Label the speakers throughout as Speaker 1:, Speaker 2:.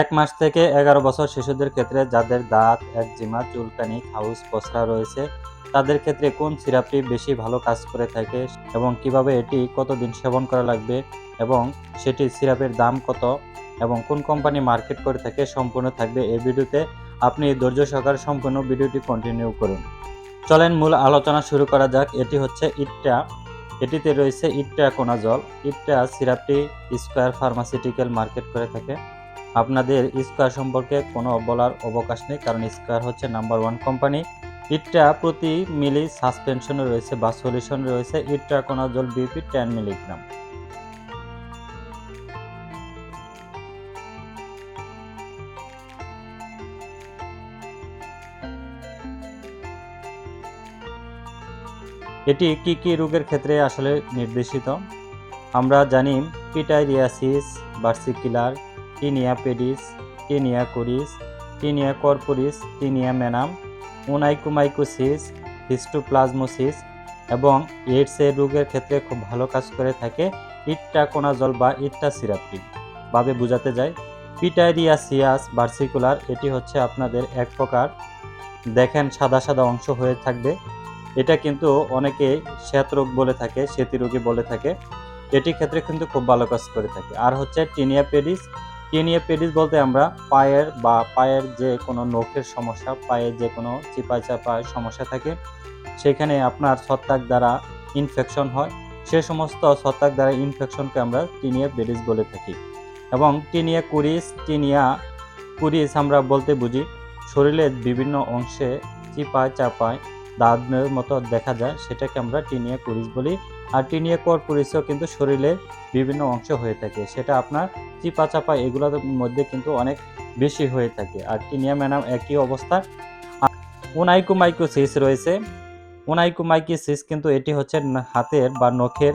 Speaker 1: এক মাস থেকে এগারো বছর শিশুদের ক্ষেত্রে যাদের দাঁত, একজিমা, চুলকানি, হাউস পসরা রয়েছে, তাদের ক্ষেত্রে কোন সিরাপটি বেশি ভালো কাজ করে থাকে এবং কীভাবে এটি কতদিন সেবন করা লাগবে এবং সেটি সিরাপের দাম কত এবং কোন কোম্পানি মার্কেট করে থাকে সম্পূর্ণ থাকবে এই ভিডিওতে। আপনি ধৈর্য সহকারে সম্পূর্ণ ভিডিওটি কন্টিনিউ করুন। চলেন মূল আলোচনা শুরু করা যাক। এটি হচ্ছে ইটটা। এটিতে রয়েছে ইটটা কোনাজল ইটটা সিরাপটি স্কোয়ার ফার্মাসিউটিক্যাল মার্কেট করে থাকে। আপনাদের স্কোয়ার সম্পর্কে কোনো বলার অবকাশ নেই, কারণ স্কোয়ার হচ্ছে নাম্বার ওয়ান কোম্পানি। ইটটা প্রতি মিলি সাসপেনশনে রয়েছে বা সলিউশনে রয়েছে। Itraconazole BP ten milligram. এটি কি কি রোগের ক্ষেত্রে আসলে নির্দেশিত? আমরা জানি pityriasis, versicolor tinea pedis tinea cruris tinea corporis tinea manuum onychomycosis histoplasmosis এবং এইডসের রোগের ক্ষেত্রে খুব ভালো কাজ করে থাকে ইট্টা কোনাজল বা ইট্টা সিরাপটি ভাবে বোঝাতে যায় পিটাইরিয়াসিয়াস বার্সিকুলার এটি হচ্ছে আপনাদের এক প্রকার, দেখেন সাদা সাদা অংশ হয়ে থাকবে। এটা কিন্তু অনেকে শ্বেত রোগ বলে থাকে সেতি রোগী বলে থাকে। এটি ক্ষেত্রে কিন্তু খুব ভালো কাজ করে থাকে। আর হচ্ছে টিনিয়া পেডিস টিনিয়া পেডিস বলতে আমরা পায়ের বা পায়ের যে কোনো নখের সমস্যা পায়ে যে কোনো চিপায় চাপায় সমস্যা থাকে, সেখানে আপনার ছত্রাক দ্বারা ইনফেকশন হয়। সে সমস্ত ছত্রাক দ্বারা ইনফেকশনকে আমরা টিনিয়া পেডিস বলে থাকি। এবং টিনিয়া কুরিস টিনিয়া কুরিস আমরা বলতে বুঝি, শরীরের বিভিন্ন অংশে চিপায় চাপায় দাঁতের মতো দেখা যায়, সেটাকে আমরা টিনিয়া কুরিস বলি। আর টিনিয়া কর্পোরিসও কিন্তু শরীরের বিভিন্ন অংশ হয়ে থাকে। সেটা আপনার চিপা চাপা এগুলোর মধ্যে কিন্তু অনেক বেশি হয়ে থাকে। আর টিনিয়া ম্যানাম একই অবস্থা। ওনাইকোমাইকোসিস রয়েছে। ওনাইকোমাইকোসিস কিন্তু এটি হচ্ছে হাতের বা নখের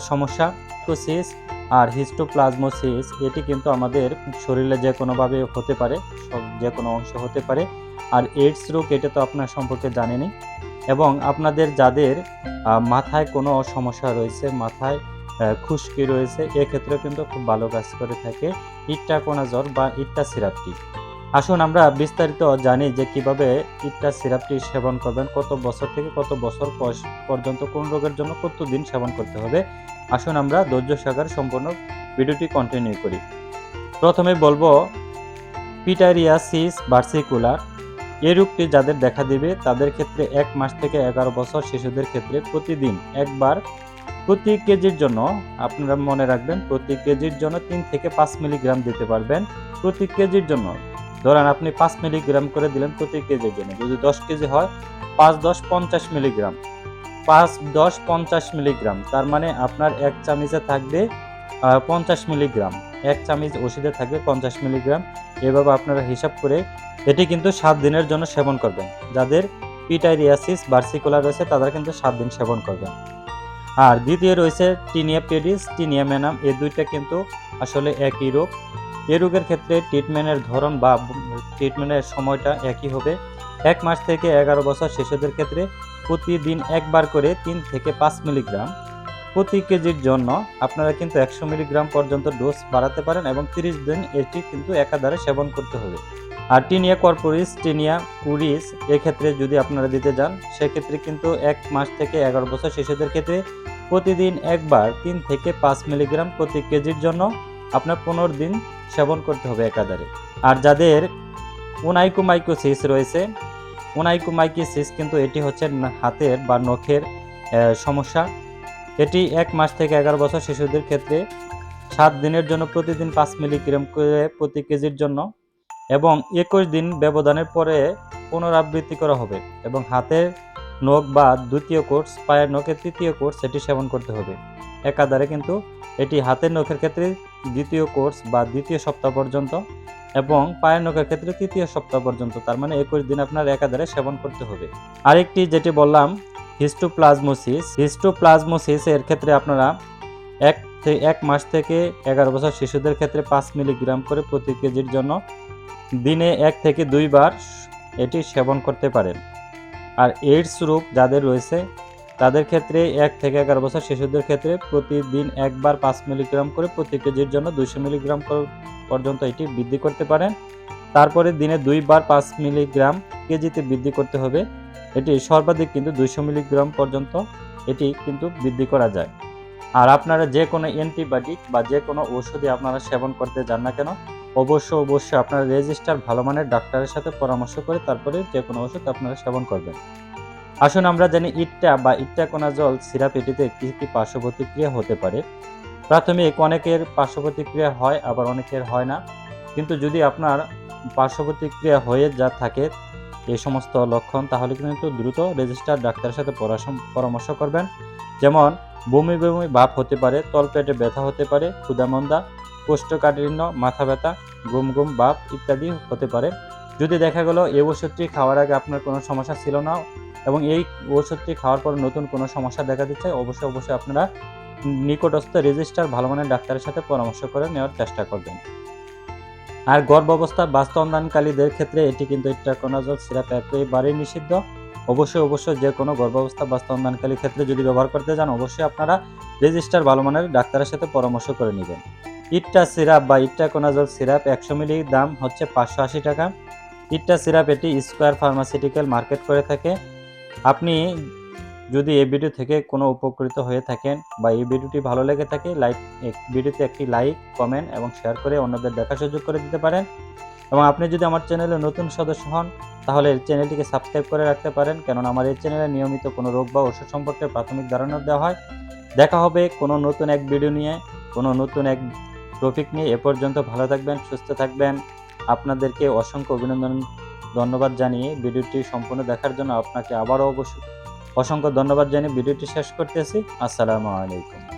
Speaker 1: সমস্যা। কোসিস আর হিস্টোপ্লাজমোসিস এটি কিন্তু আমাদের শরীরে যে কোনোভাবে হতে পারে, সব- যে কোনো অংশ হতে পারে। আর এইডস রোগ এটা তো আপনার সম্পর্কে জানেনই। এবং আপনাদের যাদের মাথায় কোনো সমস্যা রয়েছে, মাথায় খুশকি রয়েছে এক্ষেত্রে কিন্তু খুব ভালো কাজ করে থাকে ইট্টা কোনাজল বা ইট্টা সিরাপটি আসুন আমরা বিস্তারিত জানি যে কীভাবে ইট্টা সিরাপটি সেবন করবেন, কত বছর থেকে কত বছর পর- পর্যন্ত, কোন রোগের জন্য কত দিন সেবন করতে হবে। আসুন আমরা ধৈর্য সাগর সম্পূর্ণ ভিডিওটি কন্টিনিউ করি। প্রথমে বলব পিটারিয়াসিস ভার্সিকুলার। এই রোগটি যাদের দেখা দিবে, তাদের ক্ষেত্রে এক মাস থেকে এগারো বছর শিশুদের ক্ষেত্রে প্রতিদিন একবার প্রতি কেজির জন্য, আপনারা মনে রাখবেন, প্রতি কেজির জন্য তিন থেকে পাঁচ মিলিগ্রাম দিতে পারবেন। প্রতি কেজির জন্য, ধরেন আপনি পাঁচ মিলিগ্রাম করে দিলেন প্রতি কেজির জন্য। যদি দশ কেজি হয়, পাঁচ, দশ, পঞ্চাশ মিলিগ্রাম। পাঁচ, দশ, পঞ্চাশ মিলিগ্রাম। তার মানে আপনার এক চামিচে থাকবে পঞ্চাশ মিলিগ্রাম। এক চামিচ ওষুধে থাকবে পঞ্চাশ মিলিগ্রাম। এভাবে আপনারা হিসাব করে এটি কিন্তু সাত দিনের জন্য সেবন করবেন। যাদের পিটাইরিয়াসিস বার্সিকুলার রয়েছে তারা কিন্তু সাত দিন সেবন করবেন। আর দ্বিতীয় রয়েছে টিনিয়া পেডিস টিনিয়া ম্যানাম এই দুইটা কিন্তু আসলে একই রোগ। এই রোগের ক্ষেত্রে ট্রিটমেন্টের ধরন বা ট্রিটমেন্টের সময়টা একই হবে। এক মাস থেকে এগারো বছর শিশুদের ক্ষেত্রে প্রতিদিন একবার করে তিন থেকে পাঁচ মিলিগ্রাম। প্রতি কেজির জন্য আপনারা কিন্তু একশো মিলিগ্রাম পর্যন্ত ডোজ বাড়াতে পারেন এবং তিরিশ দিন এটি কিন্তু একাধারে সেবন করতে হবে। আর টিনিয়া কর্পোরিস, টিনিয়া কুরিস এক্ষেত্রে যদি আপনারা দিতে যান, সেক্ষেত্রে কিন্তু এক মাস থেকে এগারো বছর শিশুদের ক্ষেত্রে প্রতিদিন একবার তিন থেকে পাঁচ মিলিগ্রাম প্রতি কেজির জন্য আপনার পনেরো দিন সেবন করতে হবে একাধারে। আর যাদের ওনাইকোমাইকোসিস রয়েছে ওনাইকোমাইকোসিস কিন্তু এটি হচ্ছে হাতের বা নখের সমস্যা। এটি এক মাস থেকে এগারো বছর শিশুদের ক্ষেত্রে সাত দিনের জন্য প্রতিদিন পাঁচ মিলিগ্রাম করে প্রতি কেজির জন্য এবং একুশ দিন ব্যবধানের পরে পুনরাবৃত্তি করা হবে এবং হাতের নখ বা দ্বিতীয় কোর্স, পায়ের নখের তৃতীয় কোর্স এটি সেবন করতে হবে। একাধারে কিন্তু এটি হাতের নখের ক্ষেত্রে দ্বিতীয় কোর্স বা দ্বিতীয় সপ্তাহ পর্যন্ত এবং পায়ের নখের ক্ষেত্রে তৃতীয় সপ্তাহ পর্যন্ত। তার মানে একুশ দিন আপনার একাধারে সেবন করতে হবে। আরেকটি যেটি বললাম হিস্টোপ্লাজমোসিস হিস্টোপ্লাজমোসিস এর ক্ষেত্রে আপনারা এক এক মাস থেকে এগারো বছর শিশুদের ক্ষেত্রে পাঁচ মিলিগ্রাম করে প্রতি কেজির জন্য দিনে এক থেকে দুইবার এটি সেবন করতে পারেন। আর এইডস রোগ যাদের রয়েছে, তাদের ক্ষেত্রে এক থেকে এগারো বছর শিশুদের ক্ষেত্রে প্রতিদিন একবার পাঁচ মিলিগ্রাম করে প্রতি কেজির জন্য দুইশো মিলিগ্রাম পর্যন্ত এটি বৃদ্ধি করতে পারেন। তারপরে দিনে দুইবার পাঁচ মিলিগ্রাম কেজিতে বৃদ্ধি করতে হবে। এটি সর্বাধিক কিন্তু দুইশো মিলিগ্রাম পর্যন্ত এটি কিন্তু বৃদ্ধি করা যায়। আর আপনারা যে কোনো অ্যান্টিবায়োটিক বা যে কোনো ওষুধই আপনারা সেবন করতে যান না কেন অবশ্য অবশ্যই আপনারা রেজিস্টার ভালো মানের ডাক্তারের সাথে পরামর্শ করে তারপরে যে কোনো ওষুধ আপনারা সেবন করবেন। আসুন আমরা জানি ইট্টা বা ইট্টাকোনাজল সিরাপ এটিতে কী কী পার্শ্ব প্রতিক্রিয়া হতে পারে। প্রাথমিক অনেকের পার্শ্ব প্রতিক্রিয়া হয়, আবার অনেকের হয় না। কিন্তু যদি আপনার পার্শ্ব প্রতিক্রিয়া হয়ে যা থাকে এই সমস্ত লক্ষণ, তাহলে কিন্তু দ্রুত রেজিস্টার ডাক্তারের সাথে পরামর্শ করবেন। যেমন, বমি বমি ভাব হতে পারে, তলপেটে ব্যথা হতে পারে ক্ষুদামন্দা কোষ্ঠকাঠিন্য, মাথা ব্যথা, গুম গুম ভাব ইত্যাদি হতে পারে। যদি দেখা গেল এই ওষুধটি খাওয়ার আগে আপনার কোনো সমস্যা ছিল না এবং এই ওষুধটি খাওয়ার পর নতুন কোনো সমস্যা দেখা দিচ্ছে, অবশ্যই অবশ্যই আপনারা নিকটস্থ রেজিস্টার ভালো মানের ডাক্তারের সাথে পরামর্শ করে নেওয়ার চেষ্টা করবেন। আর গর্ভাবস্থা বাস্তবদানকালীদের ক্ষেত্রে এটি কিন্তু ইট্রাকোনাজল সিরাপ একেবারেই নিষিদ্ধ। অবশ্যই অবশ্যই যে কোনো গর্ভাবস্থা বাস্তবদানকালীর ক্ষেত্রে যদি ব্যবহার করতে যান, অবশ্যই আপনারা রেজিস্টার ভালো মানের ডাক্তারের সাথে পরামর্শ করে নেবেন। ইট্টা সিরাপ বা ইট্রাকোনাজল সিরাপ একশো মিলি দাম হচ্ছে পাঁচশো আশি টাকা। ইট্টা সিরাপ এটি স্কোয়ার ফার্মাসিউটিক্যাল মার্কেট করে থাকে। আপনি যদি এই ভিডিও থেকে কোনো উপকৃত হয়ে থাকেন বা এই ভিডিওটি ভালো লেগে থাকে লাইক ভিডিওতে একটি লাইক কমেন্ট এবং শেয়ার করে অন্যদের দেখা সুযোগ করে দিতে পারেন। এবং আপনি যদি আমার চ্যানেলে নতুন সদস্য হন, তাহলে চ্যানেলটিকে সাবস্ক্রাইব করে রাখতে পারেন, কেননা আমার এই চ্যানেলে নিয়মিত কোনো রোগ বা ওষুধ সম্পর্কে প্রাথমিক ধারণা দেওয়া হয়। দেখা হবে কোনো নতুন এক ভিডিও নিয়ে, কোনো নতুন এক টপিক নিয়ে। এ পর্যন্ত ভালো থাকবেন, সুস্থ থাকবেন। আপনাদেরকে অসংখ্য অভিনন্দন, ধন্যবাদ জানিয়ে ভিডিওটি সম্পূর্ণ দেখার জন্য আপনাকে আবারও অবশ্যই অসংখ্য ধন্যবাদ জানিয়ে ভিডিওটি শেষ করতেছি। আসসালামু আলাইকুম।